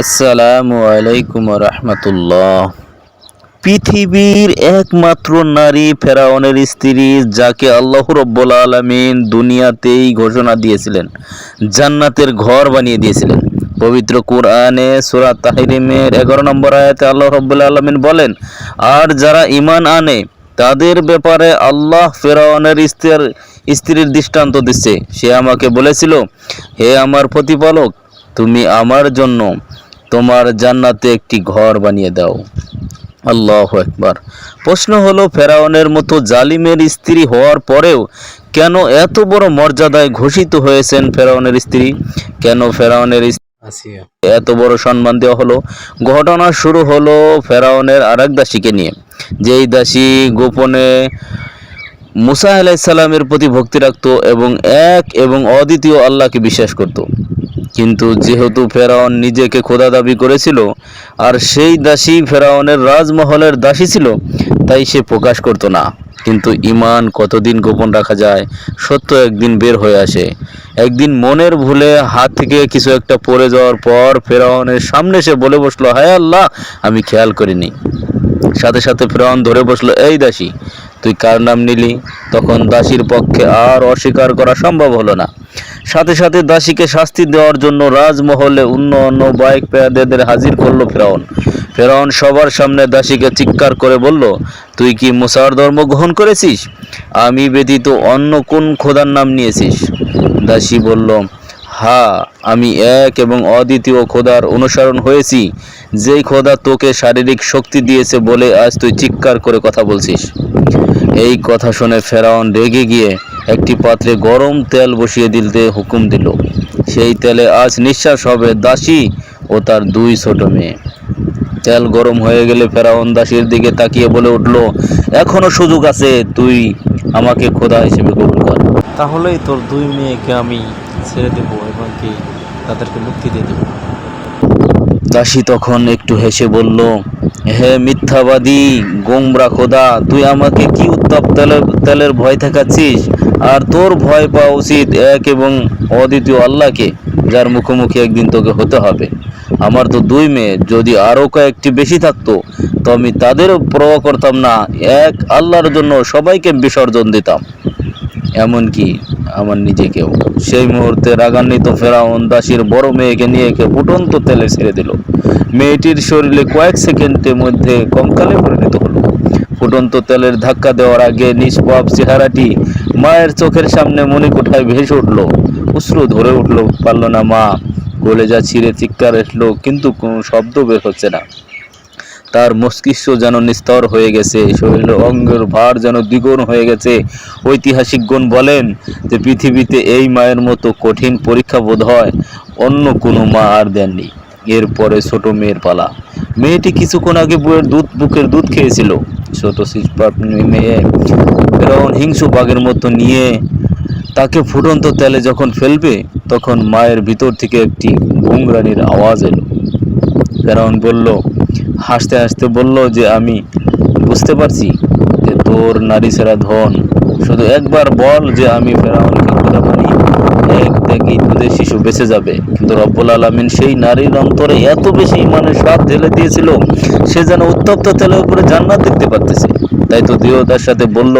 আসসালামু আলাইকুম রহমতুল্লাহ। পৃথিবীর একমাত্র নারী ফেরাউনের স্ত্রী যাকে আল্লাহ রব্বুল আলমিন দুনিয়াতেই ঘোষণা দিয়েছিলেন, জান্নাতের ঘর বানিয়ে দিয়েছিলেন। পবিত্র কোরআনে সুরা তাহিরিমের এগারো নম্বর আয়াতে আল্লাহ রব্বুল আলমিন বলেন, আর যারা ইমান আনে, তাদের ব্যাপারে আল্লাহ ফেরাউনের স্ত্রীর স্ত্রীর দৃষ্টান্ত দিচ্ছে। সে আমাকে বলেছিল, হে আমার প্রতিপালক, তুমি আমার জন্য তোমার জান্নাতে একটি ঘর বানিয়ে দাও। আল্লাহ একবার প্রশ্ন হলো ফেরাউনের মতো জালিমের স্ত্রী হওয়ার পরেও কেন এত বড় মর্যাদায় ঘোষিত হয়েছেন ফেরাউনের স্ত্রী? কেন ফেরাউনের এত বড় সম্মান দেওয়া হলো? ঘটনা শুরু হলো ফেরাউনের আরেক দাসীকে নিয়ে। যেই দাসী গোপনে মুসা আলাইসাল্লামের প্রতি ভক্তি রাখত এবং এক এবং অদ্বিতীয় আল্লাহকে বিশ্বাস করত। কিন্তু যেহেতু ফেরাউন নিজেকে খোদা দাবি করেছিল, আর সেই দাসী ফেরাউনের রাজমহলের দাসী ছিল, তাই সে প্রকাশ করতো না। কিন্তু ইমান কতদিন গোপন রাখা যায়, সত্য একদিন বের হয়ে আসে। একদিন মনের ভুলে হাত থেকে কিছু একটা পড়ে যাওয়ার পর ফেরাউনের সামনে সে বলে বসল, হায় আল্লাহ, আমি খেয়াল করিনি। সাথে সাথে ফেরাউন ধরে বসল, এই দাসী, তুই কার নাম নিলি? তখন দাসীর পক্ষে আর অস্বীকার করা সম্ভব হলো না। সাথে সাথে দাসীকে শাস্তি দেওয়ার জন্য রাজমহলে অন্য অন্য বাইক পেয়াদের হাজির করল ফেরাউন। ফেরাউন সবার সামনে দাসীকে চিৎকার করে বলল, তুই কি মুসার ধর্ম গ্রহণ করেছিস? আমি ব্যতীত অন্য কোন খোদার নাম নিয়েছিস? দাসী বলল, হা, আমি এক এবং অদ্বিতীয় খোদার অনুসরণ হয়েছি। যেই খোদা তোকে শারীরিক শক্তি দিয়েছে বলে আজ তুই চিৎকার করে কথা বলছিস। এই কথা শুনে ফেরাউন রেগে গিয়ে একটি পাত্রে গরম তেল বসিয়ে দিতে হুকুম দিল। সেই তেলে আজ নিঃশ্বাস হবে দাসী ও তার দুই ছোট মেয়ে। তেল গরম হয়ে গেলে ফেরাউন দাসীর দিকে তাকিয়ে বলে উঠল এখনও সুযোগ আছে তুই আমাকে খোদা হিসেবে কবুল কর। তাহলেই তোর দুই মেয়েকে আমি ছেড়ে দেব এবং কি তাদেরকে মুক্তি দিয়ে দেবো? দাসী তখন একটু হেসে বলল হে মিথ্যাবাদী গোমরা খোদা তুই আমাকে কি উত্তাপ তেলের তেলের ভয় দেখাচ্ছিস? আর তোর ভয় পাওয়া উচিত এক এবং অদ্বিতীয় আল্লাহকে, যার মুখোমুখি একদিন তোকে হতে হবে। আমার তো দুই মেয়ে, যদি আরও কয়েকটি বেশি থাকতো, তো আমি তাদেরও প্রভাব করতাম না, এক আল্লাহর জন্য সবাইকে বিসর্জন দিতাম। এমনকি আমার নিজেকেও। সেই মুহূর্তে রাগান্বিত ফেরাউন দাসীর বড় মেয়েকে নিয়ে একে ফুটন্ত তেলে ছেড়ে দিল। মেয়েটির শরীরে কয়েক সেকেন্ডের মধ্যে কঙ্কালে পরিণত হলো। ফুটন্ত তেলের ধাক্কা দেওয়ার আগে নিষ্পাপ চেহারাটি মায়ের চোখের সামনে মণিকোঠায় ভেসে উঠল। অশ্রু ধরে উঠল, পারল না মা। কলেজা ছিঁড়ে চিৎকার এসলো, কিন্তু কোনো শব্দ বের হচ্ছে না। তার মস্তিষ্ক যেন নিস্তর হয়ে গেছে, শরীরের অঙ্গের ভার যেন দ্বিগুণ হয়ে গেছে। ঐতিহাসিকগণ বলেন যে, পৃথিবীতে এই মায়ের মতো কঠিন পরীক্ষা বোধ হয় অন্য কোনো মা আর দেননি। এরপরে ছোট মেয়ের পালা। মেয়েটি কিছুক্ষণ আগে বউয়ের দুধ, বুকের দুধ খেয়েছিল। ছোট মেয়ে ফেরাউন হিংসু বাঘের মতো নিয়ে তাকে ফুটন্ত তেলে যখন ফেলবে, তখন মায়ের ভিতর থেকে একটি ঘুংরানির আওয়াজ এলো। ফেরাউন বলল, হাসতে হাসতে বলল যে, আমি বুঝতে পারছি যে তোর নারী সেরা ধন। শুধু একবার বল যে, আমি ফেরাউনকে খোদা বানি এক দেখি তোদের শিশু বেঁচে যাবে। কিন্তু রব্বুল আলমিন সেই নারীর অন্তরে এত বেশি ইমানের স্বাদ ঢেলে দিয়েছিল, সে যেন উত্তপ্ত তেলের উপরে জান্নাত দেখতে পারতেছে। তাই তো দৃঢ়তার সাথে বলল,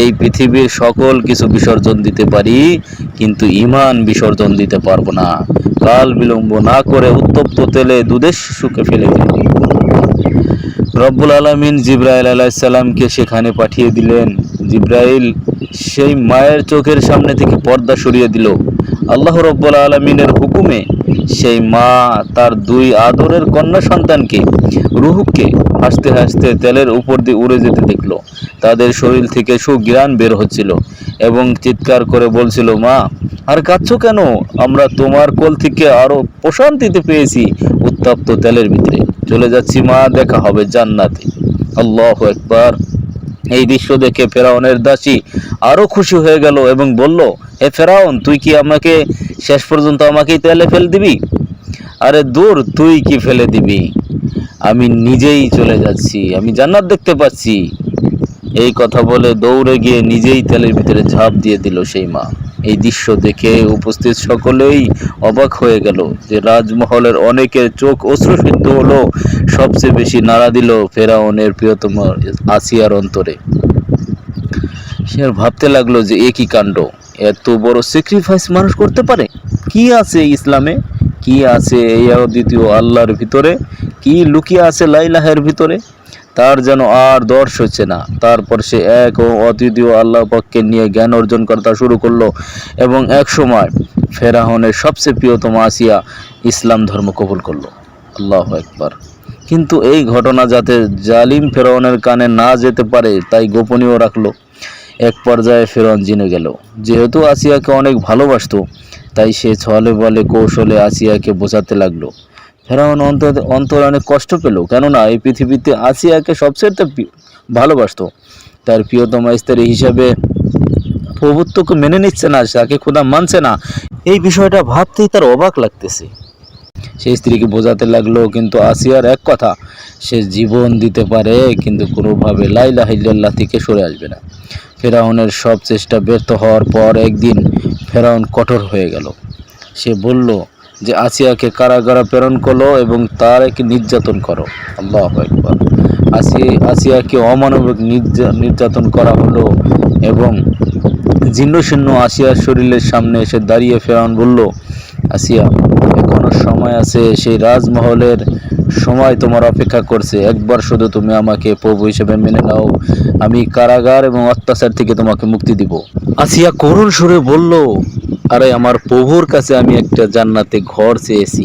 এই পৃথিবীর সকল কিছু বিসর্জন দিতে পারি, কিন্তু ইমান বিসর্জন দিতে পারব না। কাল বিলম্ব না করে উত্তপ্ত তেলে দুদেশ শিশুকে ফেলে দিল। রব্বুল আলমিন জিব্রাইল আলাইসাল্লামকে সেখানে পাঠিয়ে দিলেন। জিব্রাইল সেই মায়ের চোখের সামনে থেকে পর্দা সরিয়ে দিল। আল্লাহ রব্বুল আলমিনের হুকুমে সেই মা তার দুই আদরের কন্যা সন্তানকে, রুহুকে হাসতে হাসতে তেলের উপর দিয়ে উড়ে যেতে দেখল। তাদের শরীর থেকে সুগ্রাণ বের হচ্ছিল এবং চিৎকার করে বলছিল, মা, আর কাঁদছ কেন? আমরা তোমার কোল থেকে আরও প্রশান্তিতে পেয়েছি। উত্তপ্ত তেলের ভিতরে। চলে যাচ্ছি, মা, দেখা হবে জান্নাতে। আল্লাহ একবার এই দৃশ্য দেখে ফেরাউনের দাসী আরও খুশি হয়ে গেল এবং বলল, হে ফেরাউন, তুই কি আমাকে শেষ পর্যন্ত আমাকেই তেলে ফেলে দিবি? আরে দূর, তুই কি ফেলে দিবি? আমি নিজেই চলে যাচ্ছি, আমি জান্নাত দেখতে পাচ্ছি। এই কথা বলে দৌড়ে গিয়ে নিজেই তেলের ভিতরে ঝাঁপ দিয়ে দিল সেই মা। এই দৃশ্য দেখে উপস্থিত সকলেই অবাক হয়ে গেল যে রাজমহলের অনেকের চোখ অশ্রুসিদ্ধ হলো, সবচেয়ে বেশি নাড়া দিল ফেরাউনের প্রিয়তম আসিয়ার অন্তরে। সে ভাবতে লাগল যে এ কি কাণ্ড। এত বড় স্যাক্রিফাইস মানুষ করতে পারে? কি আছে ইসলামে? কি আছে এই দ্বিতীয় আল্লাহর ভিতরে? কি লুকিয়ে আছে লাইলাহের ভিতরে? তার যেন আর দর্শ হচ্ছে না। তারপর সে এক ও অদ্বিতীয় আল্লাহ পক্ষে নিয়ে জ্ঞান অর্জন করতে শুরু করল এবং এক সময় ফেরাহনের সবচেয়ে প্রিয়তম আসিয়া ইসলাম ধর্ম কবুল করল। আল্লাহ একবার কিন্তু এই ঘটনা যাতে জালিম ফেরাউনের কানে না যেতে পারে, তাই গোপনীয় রাখল। এক পর্যায়ে ফেরন জিনে গেল। যেহেতু আসিয়াকে অনেক ভালোবাসত, তাই সে ছলে বলে কৌশলে আসিয়াকে বোঝাতে লাগল। ফেরাউন অন্তর অন্তর অনেক কষ্ট পেল, কেননা এই পৃথিবীতে আসিয়াকে সবচেয়ে ভালোবাসতো। তার প্রিয়তমা স্ত্রী হিসাবে প্রভুত্বকে মেনে নিচ্ছে না তাকে খোদা মানছে না। এই বিষয়টা ভাবতেই তার অবাক লাগতেছে। সেই স্ত্রীকে বোঝাতে লাগল, কিন্তু আসিয়ার এক কথা, সে জীবন দিতে পারে, কিন্তু কোনোভাবে লাইলা হিল্লাল্লাহ থেকে সরে আসবে না। ফেরাউনের সব চেষ্টা ব্যর্থ হওয়ার পর একদিন ফেরাউন কঠোর হয়ে গেল। সে বলল যে, আসিয়াকে কারাগারে প্রেরণ করল এবং তার একে নির্যাতন করো। আল্লাহ একবার আসি, আসিয়াকে অমানবিক নির্যা- নির্যাতন করা হলো এবং জীর্ণশীর্ণ আসিয়ার শরীরের সামনে এসে দাঁড়িয়ে ফেরাউন বলল, আসিয়া এখনও সময় আছে, সেই রাজমহলের সময় তোমার অপেক্ষা করছে। একবার শুধু তুমি আমাকে প্রভু হিসেবে মেনে নাও। আমি কারাগার এবং অত্যাচার থেকে তোমাকে মুক্তি দিব। আসিয়া করুণ সুরে বলল, আরে আমার প্রভুর কাছে আমি একটা জান্নাতে ঘর চেয়েছি।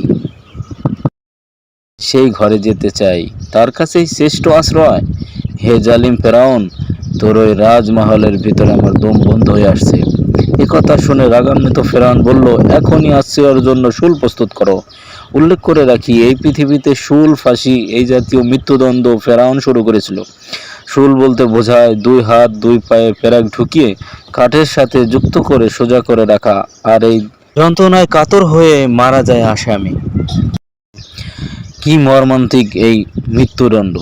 সেই ঘরে যেতে চাই। তার কাছেই শ্রেষ্ঠ আশ্রয়। হে জালিম ফেরাউন, তোর ওই রাজমহলের ভিতরে আমার দম বন্ধ হয়ে আসছে। এ কথা শুনে রাগান্বিত ফেরাউন বলল, এখনই আশ্রয়ের জন্য শুল প্রস্তুত করো। উল্লেখ করে রাখি, এই পৃথিবীতে শুল, ফাঁসি, এই জাতীয় মৃত্যুদণ্ড ফেরাউন শুরু করেছিল। শুল বলতে বোঝায়, দুই হাত, দুই পায়ে প্যারাক ঢুকিয়ে কাঠের সাথে যুক্ত করে সোজা করে রাখা, আর এই যন্ত্রণায় কাতর হয়ে মারা যায় আসামি। কি মর্মান্তিক এই মৃত্যুদণ্ড!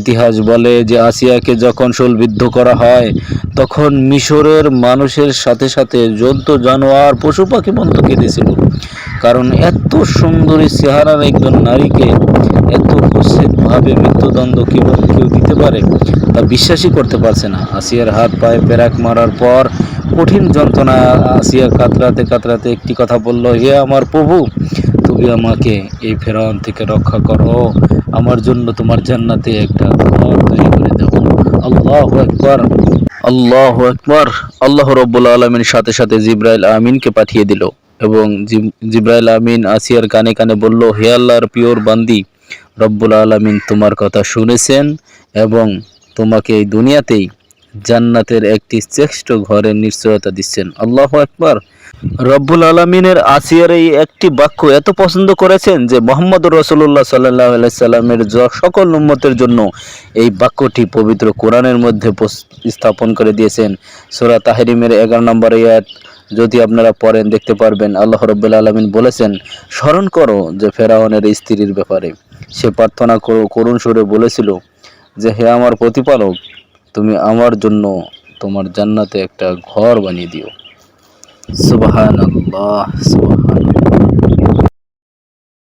ইতিহাস বলে যে আসিয়াকে যখন শোলবিদ্ধ করা হয়, তখন মিশরের মানুষের সাথে সাথে জন্তু, জানোয়ার, পশু পাখি বন্ধ কেঁদেছিল কারণ এত সুন্দরী চেহারার একজন নারীকে এত ভাবে মৃত্যুদণ্ড কীভাবে কেউ দিতে পারে, তা বিশ্বাসই করতে পারছে না। আসিয়ার হাত পায়ে প্যারাক মারার পর কঠিন যন্ত্রণা আসিয়া কাতরাতে কাতরাতে একটি কথা বলল, হে আমার প্রভু, তুমি আমাকে এই ফেরাউন থেকে রক্ষা করো। আমার জন্য তোমার জান্নাতে একটা ঘর তৈরি করে দাও। আল্লাহ একবার আল্লাহ একবার আল্লাহ রব্বুল আলমিন সাথে সাথে জিব্রাইল আমিনকে পাঠিয়ে দিল এবং জিব- জিব্রাইল আমিন আসিয়ার কানে কানে বলল, হে আল্লাহর পিওর বান্দি, রব্বুল আলমিন তোমার কথা শুনেছেন এবং তোমাকে এই দুনিয়াতেই জান্নাতের একটি শ্রেষ্ঠ ঘরের নিশ্চয়তা দিচ্ছেন। আল্লাহ একবার রব্বুল আলমিনের আসিয়ার এই একটি বাক্য এত পছন্দ করেছেন যে মোহাম্মদ রসুল্লাহ সাল্লাহ সাল্লামের সকল উম্মতের জন্য এই বাক্যটি পবিত্র কোরআনের মধ্যে স্থাপন করে দিয়েছেন। সোরা তাহরিমের এগারো নম্বর ইয়াত যদি আপনারা পড়েন দেখতে পারবেন, আল্লাহ রব্বুল আলমিন বলেছেন, স্মরণ করো যে ফেরাউনের স্ত্রীর ব্যাপারে। সে প্রার্থনা করো- করুণ সুরে বলেছিল যে, হে আমার প্রতিপালক তুমি আমার জন্য তোমার জান্নাতে একটা ঘর বানিয়ে দিও। সুবাহ